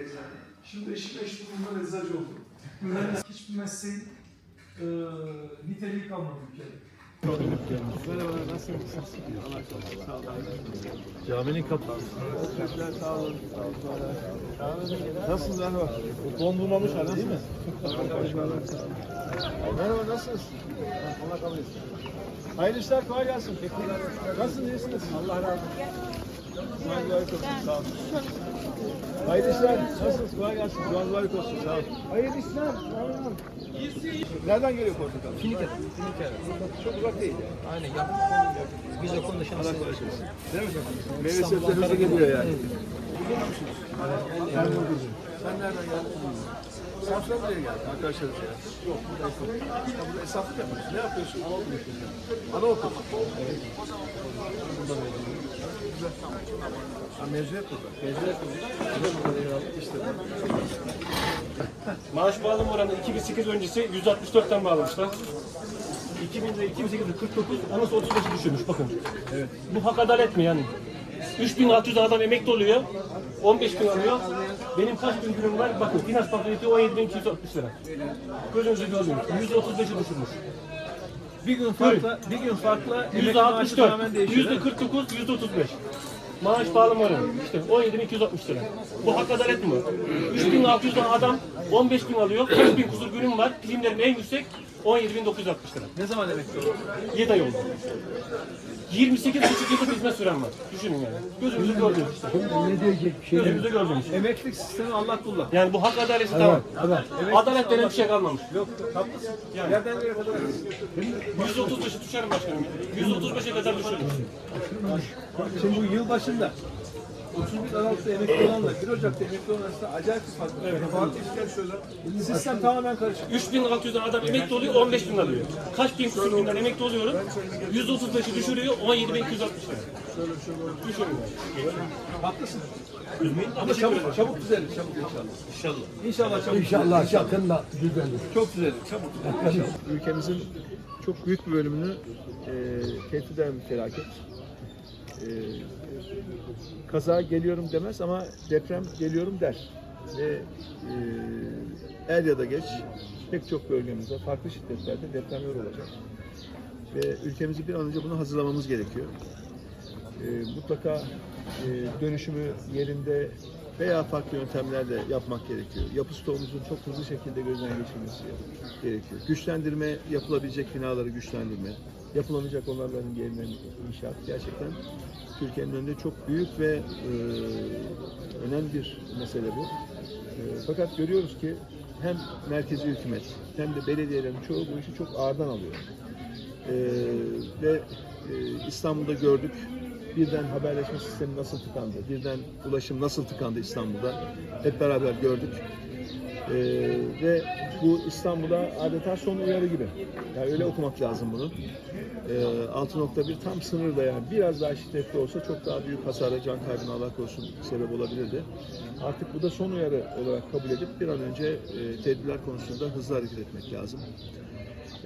eczane. Şimdi eşim eş durumunda eczacı oldu. Mühendis hiçbir mesleğin e, niteliği kalmadı ülkede. Caminin kapısı. Nasılsınız merhaba? Dondurmamış hala değil mi? merhaba nasılsınız? Allah kabul etsin. Hayırlı işler kolay gelsin. Nasılsınız iyisiniz? Allah razı olsun. Mübarek olsun. Sağ olun. Hayırlı işler. Nasılsınız? Kolay gelsin. Duanız mübarek olsun. Sağ olun. Hayırlı işler. Nereden geliyor portakal? Finikere. Finikere. Çok uzak değil. Aynen yakın. Biz de konuşalım. Allah versin. Değil mi? Meyve sebze hızlı geliyor yani. Sen nereden geldin? Samsun'a buraya geldin arkadaşlarız ya. Yok burada esnaflık. Burada esnaflık yapıyorsun. Ne yapıyorsun? Anaokulu yapıyorsun. Anaokulu. Evet. Burada mezun. Güzel. Ha, mezuniyet burada. Mezuniyet burada. İşte Maaş bağlama oranı 2008 öncesi 164'ten bağlamışlar. 2000'de 2008'de 49, anası 35'i düşürmüş bakın. Evet. Bu hak adalet mi yani? 3600 adam emekli oluyor. 15 bin alıyor. Benim kaç bin günüm var? Bakın finans bankası 17.260 lira. Gözünüzü gördünüz. 135'i düşürmüş. Bir gün farkla, bir gün farkla emekli maaşı tamamen %64, değişiyor. değil mi? %49, %35. Maaş bağlama oranı işte 17.260 lira. Bu hak adalet mi? 3600 tane adam 15 bin alıyor. 40 bin kusur günüm var. Primlerim en yüksek 17.960 lira. Ne zaman emekli oldun? 7 ay oldu. 28 buçuk yıllık hizmet süren var. Düşünün yani. Gözümüzü gördünüz işte. Ne diyecek bir şey Gözümüzü gördünüz. Emeklilik sistemi Allah kullan. Yani bu hak adaleti tamam. Evet. Adalet denen bir şey kalmamış. Yok, haklısın. Yerden yere kadar haklısın. 135'e düşerim başkanım. 135'e kadar düşerim. Şimdi bu yıl başında 31 Aralık'ta emekli olanla 1 Ocak'ta emekli olan arasında acayip bir fark var. Evet. Fark işler şöyle. Sistem tamamen karışık. 3600 tane adam emekli oluyor, 15 bin alıyor. Kaç bin küsur binden emekli oluyorum? 135'i düşürüyor, 17.260 lira. Düşünün yani. Haklısın. Ama çabuk, çabuk düzelir, çabuk inşallah. İnşallah. İnşallah çabuk İnşallah yakında düzelir. Çok düzelir, çabuk düzelir. Ülkemizin çok büyük bir bölümünü e, tehdit eden bir felaket. E, kaza geliyorum demez ama deprem geliyorum der. Ve e, er ya da geç pek çok bölgemizde farklı şiddetlerde depremler olacak. Ve ülkemizi bir an önce bunu hazırlamamız gerekiyor. E, mutlaka e, dönüşümü yerinde veya farklı yöntemlerle yapmak gerekiyor. Yapı stoğumuzun çok hızlı şekilde gözden geçirilmesi gerekiyor. Güçlendirme, yapılabilecek binaları güçlendirme, yapılamayacak olanların yerine inşaat gerçekten Türkiye'nin önünde çok büyük ve e, önemli bir mesele bu. E, fakat görüyoruz ki hem merkezi hükümet hem de belediyelerin çoğu bu işi çok ağırdan alıyor. E, ve e, İstanbul'da gördük birden haberleşme sistemi nasıl tıkandı, birden ulaşım nasıl tıkandı İstanbul'da hep beraber gördük. Ee, ve bu İstanbul'a adeta son uyarı gibi. Yani öyle okumak lazım bunu. Ee, 6.1 tam sınırda yani biraz daha şiddetli olsa çok daha büyük hasara, can kaybına Allah korusun sebep olabilirdi. Artık bu da son uyarı olarak kabul edip bir an önce e, tedbirler konusunda hızlı hareket etmek lazım.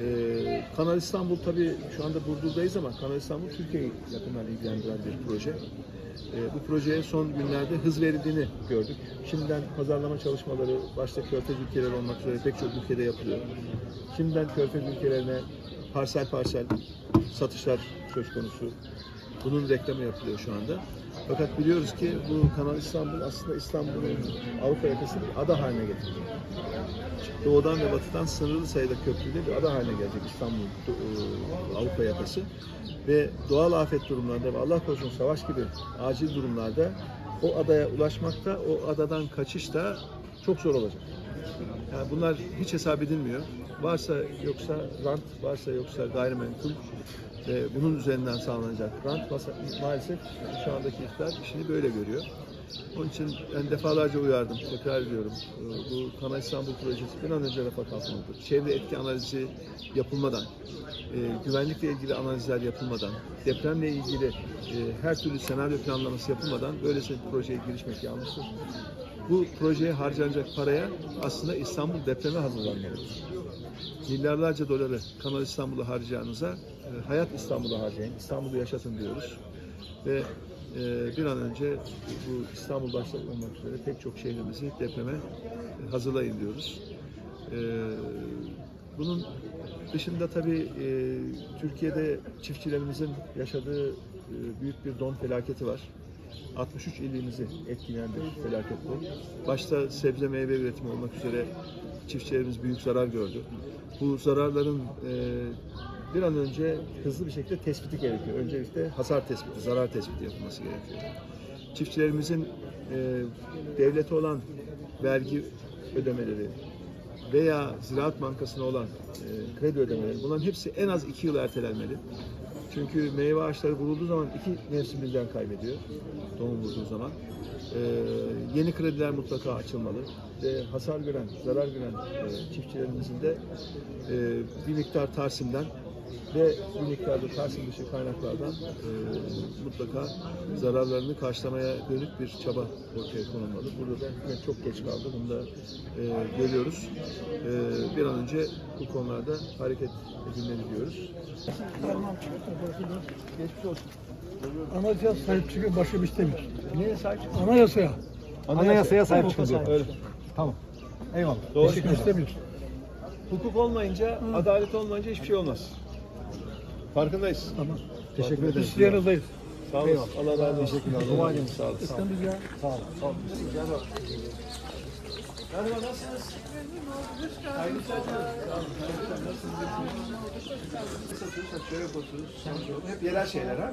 Ee, Kanal İstanbul tabii şu anda Burdur'dayız ama Kanal İstanbul Türkiye'yi yakından ilgilendiren bir proje. Ee, bu projeye son günlerde hız verildiğini gördük. Şimdiden pazarlama çalışmaları başta Körfez ülkeleri olmak üzere pek çok ülkede yapılıyor. Şimdiden Körfez ülkelerine parsel parsel satışlar söz konusu. Bunun reklamı yapılıyor şu anda. Fakat biliyoruz ki bu Kanal İstanbul aslında İstanbul'un Avrupa yakasını ada haline getirecek doğudan ve batıdan sınırlı sayıda köprüyle bir ada haline gelecek İstanbul e, Avrupa yakası ve doğal afet durumlarında ve Allah korusun savaş gibi acil durumlarda o adaya ulaşmakta, o adadan kaçış da çok zor olacak. Yani bunlar hiç hesap edilmiyor. Varsa yoksa rant, varsa yoksa gayrimenkul ve bunun üzerinden sağlanacak rant maalesef şu andaki iktidar işini böyle görüyor. Onun için ben defalarca uyardım, tekrar ediyorum. Ee, Bu Kanal İstanbul projesi bir an önce rafa kalkmalıdır. Çevre etki analizi yapılmadan, e, güvenlikle ilgili analizler yapılmadan, depremle ilgili e, her türlü senaryo planlaması yapılmadan böylesi bir projeye girişmek yanlıştır. Bu projeye harcanacak paraya aslında İstanbul depreme hazırlanmalıdır. Milyarlarca doları Kanal İstanbul'a harcayacağınıza e, Hayat İstanbul'a harcayın, İstanbul'u yaşatın diyoruz. Ve e, bir an önce bu İstanbul başta olmak üzere pek çok şehrimizi depreme e, hazırlayın diyoruz. E, bunun dışında tabii e, Türkiye'de çiftçilerimizin yaşadığı e, büyük bir don felaketi var. 63 ilimizi etkileyen bir felaket bu. Başta sebze meyve üretimi olmak üzere çiftçilerimiz büyük zarar gördü. Bu zararların e, bir an önce hızlı bir şekilde tespiti gerekiyor. Öncelikle hasar tespiti, zarar tespiti yapılması gerekiyor. Çiftçilerimizin e, devlete olan vergi ödemeleri veya Ziraat Bankası'na olan e, kredi ödemeleri bunların hepsi en az iki yıl ertelenmeli. Çünkü meyve ağaçları vurulduğu zaman iki mevsim birden kaybediyor. Tohum vurduğu zaman. Ee, yeni krediler mutlaka açılmalı. Ve hasar gören, zarar gören e, çiftçilerimizin de e, bir miktar Tarsim'den ve bir miktar da Tarsim dışı kaynaklardan e, mutlaka zararlarını karşılamaya dönük bir çaba ortaya konulmalı. Burada da çok geç kaldı. Bunu da e, görüyoruz. E, bir an önce bu konularda hareket edilmeli diyoruz. Geçmiş olsun. Anayasaya sahip çıkıyor, başka bir istemiyor. Neye sahip çıkın? Anayasaya. Anayasaya sahip. Öyle. Tamam. Eyvallah. Doğru. Başka istemiyor. Hukuk olmayınca, adalet olmayınca hiçbir şey olmaz. Farkındayız. Tamam. Teşekkür ederim. Biz yanınızdayız. Sağ olun. Allah razı olsun. Teşekkürler. Dua edin. Sağ olun. İstemiyoruz ya. Sağ olun. Sağ olun. Merhaba, nasılsınız? Hayırlı. Sağ olun. Satıyoruz, şöyle yapıyoruz. Hep yerel şeyler ha.